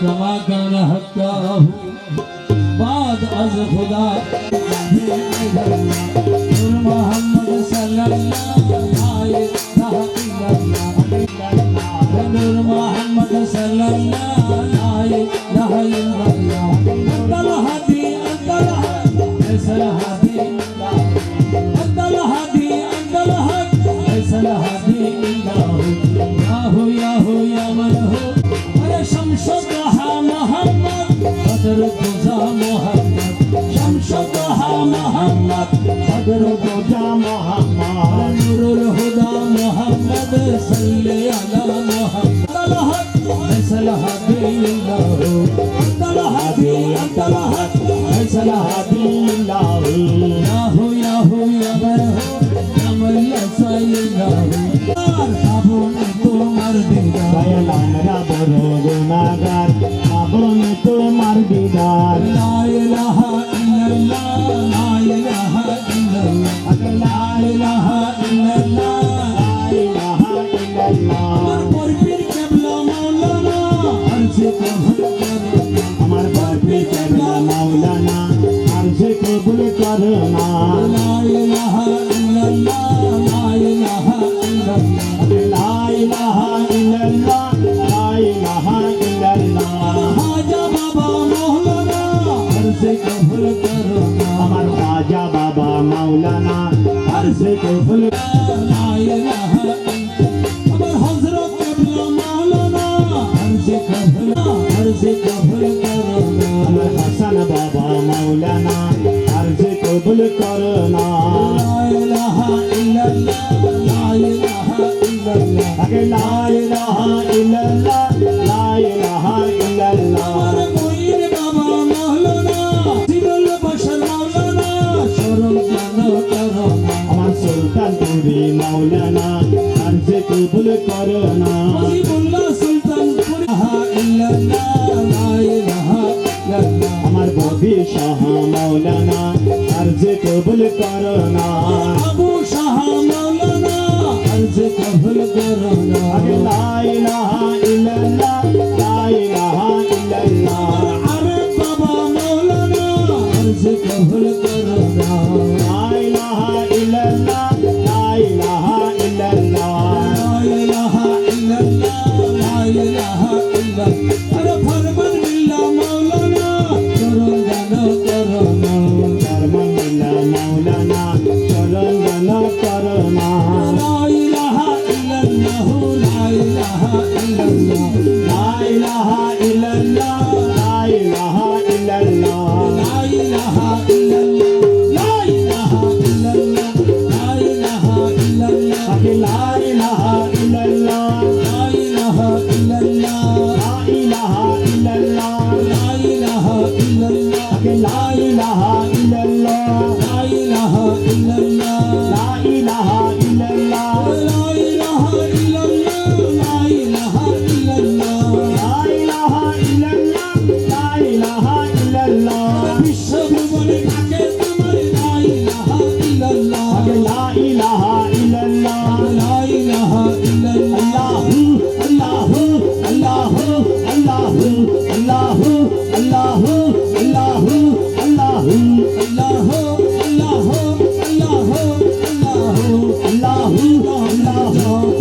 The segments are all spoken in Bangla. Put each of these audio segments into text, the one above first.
كما كان حقه بعد از خدا محمد صلى الله عليه وسلم محمد صلى الله عليه وسلم انت الهدي انت الهدي হুদা মোহাম্মদ নুরুল হুদা মোহাম্মদ সাল্লি আলা মোহাম্মদ আল হক ফয়সাল হাবিবিল্লাহ আল হাবি আল হক ফয়সাল হাবিবিল্লাহ ইয়াহু ইয়াহু ইয়াহু আমল সাল্লাল্লাহু করুণা আমার রাজা বাবা মাওলানা আর সে কবুল আমার হজরত মাওলানা আর সে কবুল আর সে কবুল করো আমার হাসান বাবা মাওলানা করোনা। আগে লাই রাহা ইল্লাল্লাহ লাই রাহা ইল্লাল্লাহ ময়ূর আমার সুলতান পুরি মাওলানা আর যে কবুল করোনা। করোনা ইলাহা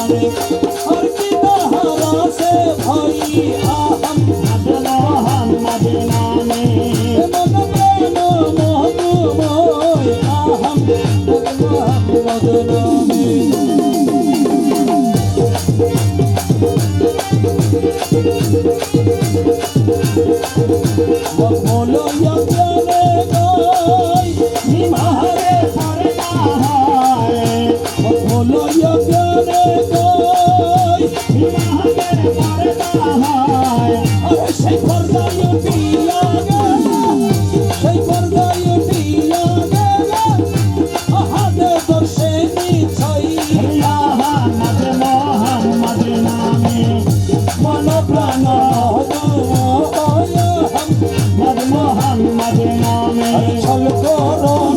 हमारे और सीता हवा से भरी हम मदना हम मदना में मन प्रेम मोह मोय हम मदना हम मदना में बोलो या जाने छल करो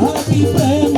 happy birthday.